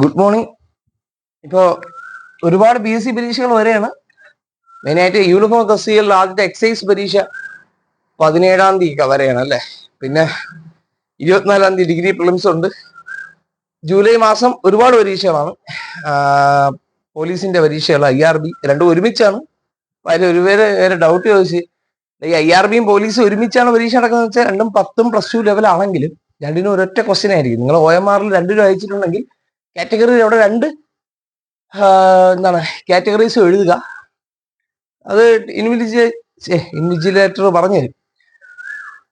Good morning ഇപ്പോൾ ഒരുപാട് P S C പരീക്ഷകൾ വരെയാണ്. മെയിനായിട്ട് യൂണിഫോം തസ്തികകളിൽ ആദ്യത്തെ എക്സൈസ് പരീക്ഷ പതിനേഴാം തീയതി വരെയാണ് അല്ലേ? പിന്നെ ഇരുപത്തിനാലാം തീയതി ഡിഗ്രി പ്രിലിംസ് ഉണ്ട്. ജൂലൈ മാസം ഒരുപാട് പരീക്ഷകളാണ്. പോലീസിന്റെ പരീക്ഷകൾ ഐ ആർ ബി രണ്ടും ഒരുമിച്ചാണ്. അതിൽ ഒരു പേര് വേറെ ഡൗട്ട് ചോദിച്ച് ഈ ഐ ആർ ബിയും പോലീസും ഒരുമിച്ചാണ് പരീക്ഷ നടക്കുന്നത് വെച്ചാൽ രണ്ടും പത്തും പ്ലസ് ടു ലെവലാണെങ്കിലും രണ്ടിനും ഒരൊറ്റ ക്വസ്റ്റ്യൻ ആയിരിക്കും. നിങ്ങൾ ഒ എം ആറിൽ രണ്ടിനും അയച്ചിട്ടുണ്ടെങ്കിൽ കാറ്റഗറി അവിടെ രണ്ട്. എന്താണ്? കാറ്റഗറീസ് എഴുതുക. അത് ഇൻവിജിലേ ഇൻവിജിലേറ്റർ പറഞ്ഞു തരും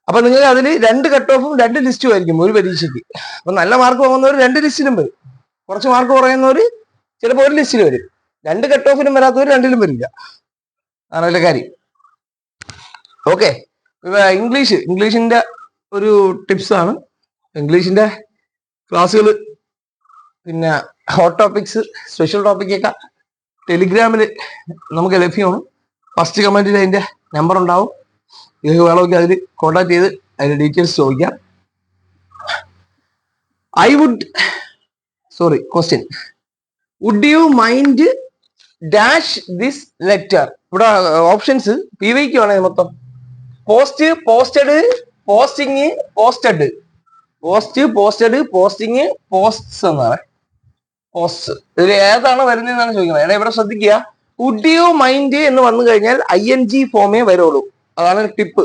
അപ്പൊ നിങ്ങൾ അതിൽ രണ്ട് കട്ട് ഓഫും രണ്ട് ലിസ്റ്റും ആയിരിക്കും ഒരു പരീക്ഷയ്ക്ക്. അപ്പൊ നല്ല മാർക്ക് വാങ്ങുന്നവർ രണ്ട് ലിസ്റ്റിലും വരും. കുറച്ച് മാർക്ക് കുറയുന്നവർ ചിലപ്പോൾ ഒരു ലിസ്റ്റിൽ വരും. രണ്ട് കട്ട് ഓഫിനും വരാത്തവർ രണ്ടിലും വരില്ല. അതിലെ കാര്യം. ഓക്കെ ഇംഗ്ലീഷ് ഇംഗ്ലീഷിന്റെ ഒരു ടിപ്സാണ് ഇംഗ്ലീഷിന്റെ ക്ലാസ്സുകൾ പിന്നെ ഹോട്ട് ടോപ്പിക്സ് സ്പെഷ്യൽ ടോപ്പിക്കൊക്കെ ടെലിഗ്രാമിൽ നമുക്ക് ലഭ്യമാണ് ഫസ്റ്റ് കമന്റിൽ അതിന്റെ നമ്പർ ഉണ്ടാവും. നിങ്ങൾക്ക് വേണമെങ്കിൽ അതിൽ കോൺടാക്ട് ചെയ്ത് അതിന്റെ ഡീറ്റെയിൽസ് ചോദിക്കാം. I would sorry question would you mind dash this letter ഇവിടെ ഓപ്ഷൻസ് പി വൈക്ക് ആണ് മൊത്തം. Post posted posting posted post posted posting posts എന്നാണ്. പോസ്റ്റ് ഇതിൽ ഏതാണ് വരുന്നതെന്നാണ് ചോദിക്കുന്നത്. എടാ ഇവിടെ ശ്രദ്ധിക്കുക. വുഡ് യു മൈൻഡ് എന്ന് വന്നു കഴിഞ്ഞാൽ ഐ എൻ ജി ഫോമേ വരുള്ളൂ. അതാണ് ടിപ്പ്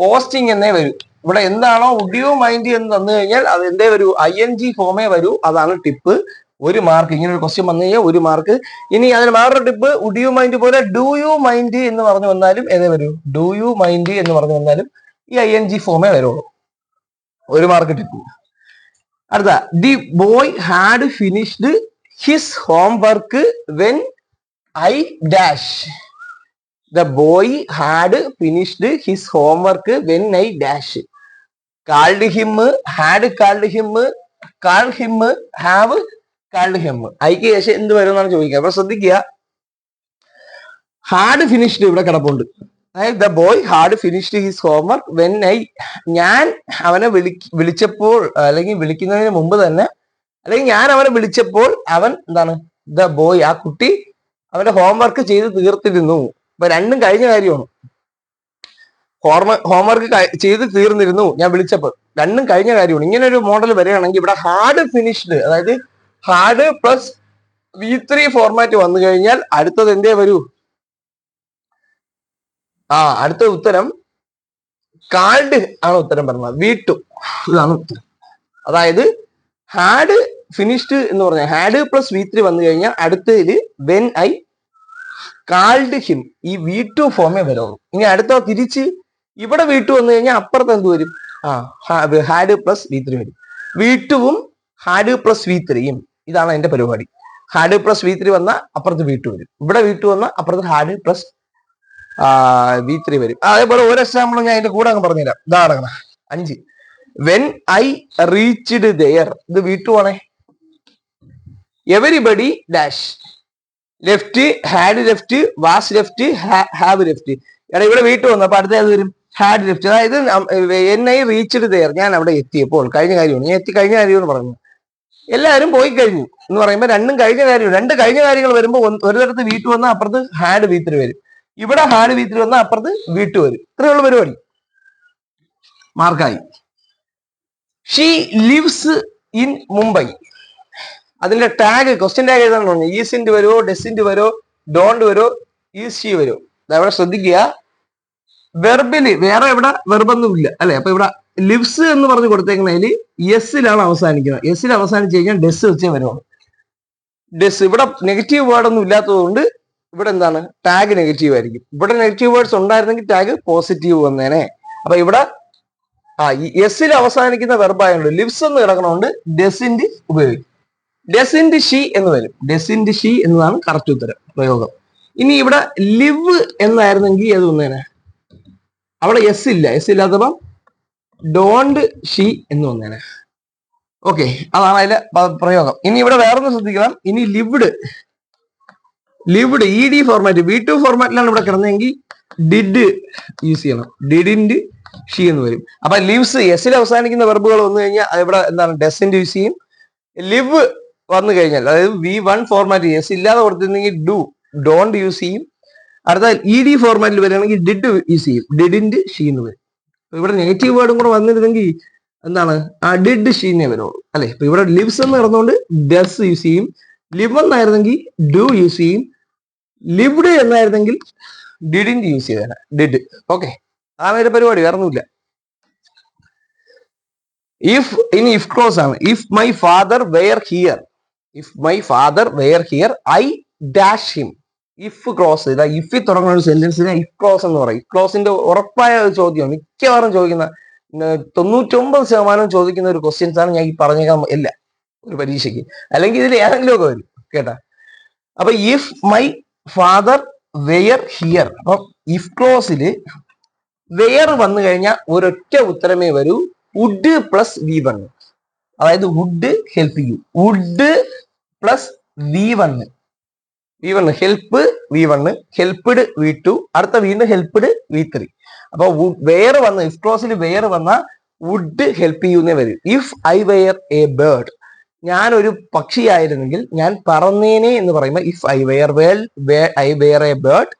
പോസ്റ്റിംഗ് എന്നേ വരൂ. ഇവിടെ എന്താണോ വുഡ് യു മൈൻഡ് എന്ന് തന്നു കഴിഞ്ഞാൽ അത് എന്തേ വരൂ? ഐ എൻ ജി ഫോമേ വരൂ. അതാണ് ടിപ്പ് ഒരു മാർക്ക് ഇങ്ങനെ ഒരു ക്വസ്റ്റ്യൻ വന്നു കഴിഞ്ഞാൽ ഒരു മാർക്ക് ഇനി അതിന് വേറൊരു ടിപ്പ് വുഡ് യു മൈൻഡ് പോലെ ഡു യു മൈൻഡ് എന്ന് പറഞ്ഞു വന്നാലും ഏതേ വരൂ. ഡു യു മൈൻഡ് എന്ന് പറഞ്ഞു വന്നാലും ഈ ഐ എൻ ജി ഫോമേ വരുള്ളൂ. ഒരു മാർക്ക് ടിപ്പ് അടുത്ത the boy had finished his homework when I dash the boy had finished his homework when I dash called him had called him call him have called him ഐക്ക് ശേഷം എന്ത് വരും എന്നാണ് ചോദിക്കുക. അപ്പൊ ശ്രദ്ധിക്കുക. ഹാഡ് ഫിനിഷ്ഡ് ഇവിടെ കിടപ്പുണ്ട്. The boy had finished his homework when I ഞാൻ അവനെ വിളി വിളിച്ചപ്പോൾ അല്ലെങ്കിൽ വിളിക്കുന്നതിന് മുമ്പ് തന്നെ അല്ലെങ്കിൽ ഞാൻ അവനെ വിളിച്ചപ്പോൾ അവൻ എന്താണ് ദ ബോയ് ആ കുട്ടി അവന്റെ ഹോംവർക്ക് ചെയ്ത് തീർത്തിരുന്നു. ഇപ്പൊ രണ്ടും കഴിഞ്ഞ കാര്യമാണ്. ഹോർമ ഹോംവർക്ക് ചെയ്ത് തീർന്നിരുന്നു ഞാൻ വിളിച്ചപ്പോൾ. രണ്ടും കഴിഞ്ഞ കാര്യമാണ്. ഇങ്ങനെ ഒരു മോഡൽ വരികയാണെങ്കിൽ ഇവിടെ ഹാർഡ് ഫിനിഷ്ഡ് അതായത് had plus V three format വന്നു കഴിഞ്ഞാൽ അടുത്തത് എന്തേ വരൂ? ആ അടുത്ത ഉത്തരം കാൾഡ് ആണ് ഉത്തരം പറഞ്ഞത്. വീട്ടു. ഇതാണ് ഉത്തരം. അതായത് ഹാഡ് ഫിനിഷ്ഡ് എന്ന് പറഞ്ഞാൽ ഹാഡ് പ്ലസ് വി ത്രീ വന്നു കഴിഞ്ഞാൽ അടുത്തതിൽ വെൻ ഐ കാൾഡ് ഹിം ഈ വി ടു ഫോമേ വരുള്ളൂ ഇനി അടുത്ത തിരിച്ച് ഇവിടെ വീട്ടു വന്നു കഴിഞ്ഞാൽ അപ്പുറത്ത് എന്ത് വരും? ആ ഹാഡ് പ്ലസ് വി ത്രീ വരും. വീട്ടുവും ടുവും ഹാഡ് പ്ലസ് വി ത്രീയും ഇതാണ് എന്റെ പരിപാടി. ഹാഡ് പ്ലസ് വി ത്രീ വന്നാൽ അപ്പുറത്ത് വീട്ടു വരും. ഇവിടെ വീട്ടു വന്നാൽ അപ്പുറത്ത് ഹാഡ് പ്ലസ് വി ത്രീ വരും. അതേപോലെ ഒരു എക്സാമ്പിൾ ഞാൻ അതിന്റെ കൂടെ അങ്ങ് പറഞ്ഞുതരാം. ഇതാണ് അഞ്ച്. വെൻ ഐ റീച്ച്ഡ് ദയർ ഇത് വി ടു ആണേ. Everybody dash left had left was left have left എടാ ഇവിടെ വീട്ടിൽ വന്നു. അപ്പൊ അടുത്ത ഏത് വരും? ഹാഡ് ലെഫ്റ്റ് അതായത് എൻ ഐ റീച്ച്ഡ് ദയർ ഞാൻ അവിടെ എത്തിയപ്പോൾ കഴിഞ്ഞ കാര്യമാണ്. ഞാൻ എത്തി കഴിഞ്ഞ കാര്യമാണ് പറഞ്ഞു എല്ലാവരും പോയി കഴിഞ്ഞു എന്ന് പറയുമ്പോൾ രണ്ടും കഴിഞ്ഞ കാര്യം രണ്ട് കഴിഞ്ഞ കാര്യങ്ങൾ വരുമ്പോൾ ഒരു തരത്ത് വീട്ടു വന്നാൽ അപ്പുറത്ത് ഹാഡ് വീത്തിന് വരും. ഇവിടെ ഹാൽ വീട്ടിൽ വന്ന അപ്പുറത്ത് വീട്ടു വരും. ഇത്രയുള്ള പരിപാടി. മാർക്കായി. ഷീ ലിവ്സ് ഇൻ മുംബൈ അതിന്റെ ടാഗ് ക്വസ്റ്റ്യൻ ടാഗ് ഏതാണെന്ന് പറഞ്ഞു? ഈസിന്റ് വരുമോ ഡെസിന്റ് വരുമോ ഡോണ്ട് വരുമോ ഈസ് ഷീ വരുമോ അവിടെ ശ്രദ്ധിക്കുക. വെർബിൽ വേറെ ഇവിടെ വെർബൊന്നും ഇല്ല. അല്ലെ? അപ്പൊ ഇവിടെ ലിവ്സ് എന്ന് പറഞ്ഞു കൊടുത്തേക്കുന്നതിൽ എസ്സിലാണ് അവസാനിക്കുന്നത്. എസ്സിൽ അവസാനിച്ചു കഴിഞ്ഞാൽ ഡെസ് വെച്ചേ വരുവാണ് ഡെസ് ഇവിടെ നെഗറ്റീവ് വേർഡൊന്നും ഇല്ലാത്തത് ഇല്ലാത്തതുകൊണ്ട് ഇവിടെ എന്താണ്? ടാഗ് നെഗറ്റീവ് ആയിരിക്കും. ഇവിടെ നെഗറ്റീവ് വേർഡ്സ് ഉണ്ടായിരുന്നെങ്കിൽ ടാഗ് പോസിറ്റീവ് വന്നേനെ. അപ്പൊ ഇവിടെ ആ എസിൽ അവസാനിക്കുന്ന വെർബായുണ്ട് ലിവ്സ് എന്ന് കിടക്കണോണ്ട് ഡെസിന്റ് ഉപയോഗിക്കും ഡെസിന്റ് ഷീ എന്ന് വരും. ഡെസിന്റ് ഷീ എന്നതാണ് കറക്റ്റ് ഉത്തരം പ്രയോഗം. ഇനി ഇവിടെ ലിവ് എന്നായിരുന്നെങ്കിൽ ഏത് വന്നേനെ? അവിടെ എസ് ഇല്ല. എസ് ഇല്ലാത്തപ്പം ഡോണ്ട് ഷീ എന്ന് വന്നേനെ. ഓക്കെ അതാണ് അതിലെ പ്രയോഗം. ഇനി ഇവിടെ വേറൊന്ന് ശ്രദ്ധിക്കണം. ഇനി lived lived E D format V two ഫോർമാറ്റിലാണ് ഇവിടെ കിടന്നതെങ്കിൽ ഡിഡ് യൂസ് ചെയ്യണം. ഡിഡിന്റ് ഷീ എന്ന് വരും. അപ്പൊ ലിവ്സ് എസിൽ അവസാനിക്കുന്ന വെർബുകൾ വന്നു കഴിഞ്ഞാൽ ഇവിടെ എന്താണ് ഡെസിന്റ് യൂസ് ചെയ്യും. ലിവ് വന്നു കഴിഞ്ഞാൽ അതായത് വി വൺ ഫോർമാറ്റ് എസ് ഇല്ലാതെ കൊടുത്തിരുന്നെങ്കിൽ ഡു ഡോണ്ട് യൂസ് ചെയ്യും. അടുത്ത ഇ ഡി ഫോർമാറ്റിൽ വരികയാണെങ്കിൽ ഡിഡ് യൂസ് ചെയ്യും. ഡിഡിന്റെ ഷീ എന്ന് വരും. ഇവിടെ നെഗറ്റീവ് വേർഡും കൂടെ വന്നിരുന്നെങ്കിൽ എന്താണ്? ആ ഡിഡ് ഷീനെ വരുള്ളൂ. അല്ലെ? ഇപ്പൊ ഇവിടെ ലിവ്സ് എന്ന് കിടന്നുകൊണ്ട് ഡസ് യൂസ് ചെയ്യും. ലിവ് എന്നായിരുന്നെങ്കിൽ ഡു യൂസ് ചെയ്യും. ലിവ്ഡ് എന്നായിരുന്നെങ്കിൽ ഡിഡിൻ യൂസ് ചെയ്തേനെ. ഡിഡ് ഓക്കെ ആ ഒരു പരിപാടി. വേറെ ഒന്നുമില്ല. ഇഫ് ഇനി ഇഫ് ക്ലോസ് ആണ്. If my father were here if my father were here I dash him if clause ഇതാ ഇഫ് തുടങ്ങുന്ന ഒരു സെന്റൻസിനെ ഇഫ് ക്ലോസ് എന്ന് പറയും. ക്ലോസിന്റെ ഉറപ്പായ ഒരു ചോദ്യം മിക്കവാറും ചോദിക്കുന്ന തൊണ്ണൂറ്റൊമ്പത് ശതമാനം ചോദിക്കുന്ന ഒരു ക്വസ്റ്റ്യൻസ് ആണ് ഞാൻ ഈ പറഞ്ഞേക്കാൻ ഇല്ല. ഒരു പരീക്ഷയ്ക്ക്. അല്ലെങ്കിൽ ഇതിൽ ഏതെങ്കിലും ഒക്കെ വരും കേട്ടാ. അപ്പൊ if my father were here അപ്പൊ ഇഫ് ക്ലോസിൽ വെയർ വന്നു കഴിഞ്ഞാൽ ഒരൊറ്റ ഉത്തരമേ വരൂ. വുഡ് പ്ലസ് വി വൺ അതായത് would help you would plus V one V one help V one helped V two അടുത്ത വീണ്ടും ഹെൽപ്പ്ഡ് വി ത്രീ അപ്പൊ വെയർ വന്ന് ഇഫ് ക്ലോസിൽ വെയർ വന്ന വുഡ് ഹെൽപ്പ് യു എന്നേ വരും. If I were a bird ഞാൻ ഒരു പക്ഷിയായിരുന്നെങ്കിൽ ഞാൻ പറന്നേനെ എന്ന് പറയുമ്പോൾ if I were were I were a bird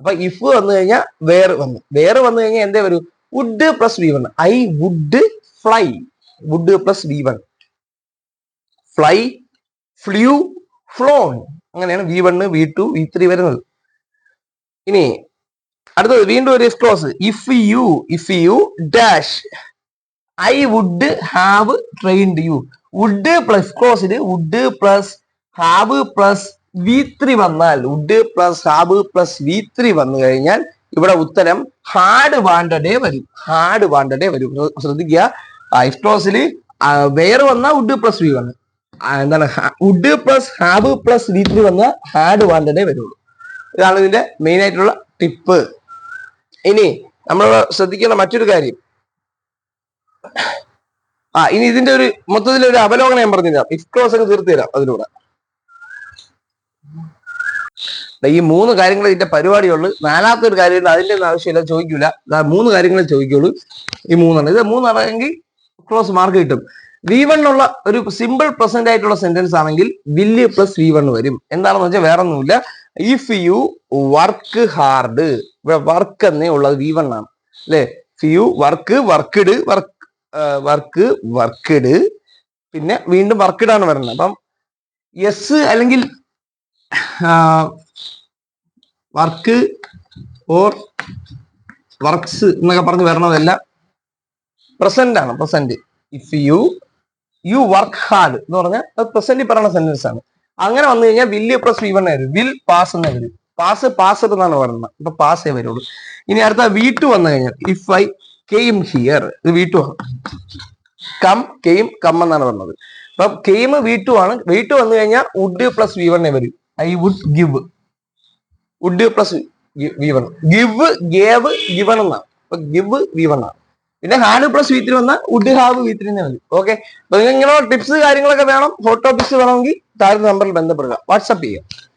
അപ്പൊ ഇഫ് വന്നു കഴിഞ്ഞാൽ വേർ വന്നു. വേർ വന്നു കഴിഞ്ഞാൽ എന്തേ വരൂ? Would plus V one I would fly would plus V one fly flew flown അങ്ങനെയാണ് V one V two V three വരുന്നത്. ഇനി അടുത്തത് വീണ്ടും ഒരു clause if you if you dash I would have trained you would plus ക്ലോസിൽ would plus have plus V three വന്നാൽ would plus have plus V three വന്നു കഴിഞ്ഞാൽ ഇവിടെ ഉത്തരം ഹാർഡ് വാണ്ടഡേ വരും. ഹാർഡ് വാണ്ടഡേ വരും. ശ്ര- ശ്രദ്ധിക്കുക. ഐഫ് ക്ലോസിൽ വേറെ വന്നാൽ വുഡ് പ്ലസ് വി വന്ന്. എന്താണ്? Would plus have plus V three വന്നാൽ ഹാർഡ് വാണ്ടഡേ വരുള്ളൂ. ഇതാണ് ഇതിന്റെ മെയിൻ ആയിട്ടുള്ള ടിപ്പ് ഇനി നമ്മൾ ശ്രദ്ധിക്കേണ്ട മറ്റൊരു കാര്യം. ആ ഇനി ഇതിന്റെ ഒരു മൊത്തത്തിൽ ഒരു അവലോകനം ഞാൻ പറഞ്ഞു തരാം ഇഫ് ക്ലോസ് ഒക്കെ തീർത്ത് തരാം അതിലൂടെ ഈ മൂന്ന് കാര്യങ്ങൾ ഇതിന്റെ പരിപാടിയുള്ളൂ. നാലാമത്തെ ഒരു കാര്യം അതിന്റെ ഒന്നും ആവശ്യമില്ല ചോദിക്കൂല. മൂന്ന് കാര്യങ്ങളെ ചോദിക്കുള്ളൂ. ഈ മൂന്നെണ്ണം. ഇത് മൂന്നെണ്ണമെങ്കിൽ ക്ലോസ് മാർക്ക് കിട്ടും. വി ഉള്ള ഒരു സിമ്പിൾ പ്രസന്റ് ആയിട്ടുള്ള സെന്റൻസ് ആണെങ്കിൽ വില്ല് പ്ലസ് വി വൺ വരും. എന്താണെന്ന് വെച്ചാൽ വേറെ ഒന്നുമില്ല ഇഫ് യു വർക്ക് ഹാർഡ് ഇവിടെ വർക്ക് എന്നേ ഉള്ളത് വി വൺ ആണ്. അല്ലെ? You work worked work work worked പിന്നെ വീണ്ടും വർക്ക്ഡ് ആണ് വരുന്നത്. അപ്പം എസ് അല്ലെങ്കിൽ വർക്ക് ഓർ വർക്ക്സ് എന്നൊക്കെ പറഞ്ഞ് വരണതെല്ലാം പ്രസന്റ് ആണ് present if you you work hard എന്ന് പറഞ്ഞാൽ അത് പ്രസന്റ് പറയുന്ന സെന്റൻസ് ആണ്. അങ്ങനെ വന്നു കഴിഞ്ഞാൽ വില്ല് പ്ലസ് വി വൺ വരും വിൽ പാസ് എന്ന് വരും. പാസ് പാസ് എന്നാണ് പറയുന്നത്. അപ്പൊ പാസേ വരുള്ളൂ. ഇനി അടുത്ത വി ടു വന്നു കഴിഞ്ഞാൽ ഇഫ് ഐ കെയിം ഹിയർ ഇത് വി ആണ്. കം കെയിം കം എന്നാണ് പറഞ്ഞത്. അപ്പം കെയിം വി ടു ആണ്. വി ടു വന്നു കഴിഞ്ഞാൽ വുഡ് പ്ലസ് വി വൺ വരും. I would give would plus V one give gave given എന്നാണ്. അപ്പൊ ഗിവ് വി വൺ ആണ്. പിന്നെ ഹാഡ് പ്ലസ് വി ത്രീ വന്നാൽ വുഡ് ഹാവ് വി ത്രീ വരും. ഓക്കെ അപ്പൊ നിങ്ങൾ ഇങ്ങനെ ടിപ്സ് കാര്യങ്ങളൊക്കെ വേണം. ഫോട്ടോ ടിപ്സ് വേണമെങ്കിൽ താഴെ നമ്പറിൽ ബന്ധപ്പെടുക. വാട്സപ്പ് ചെയ്യുക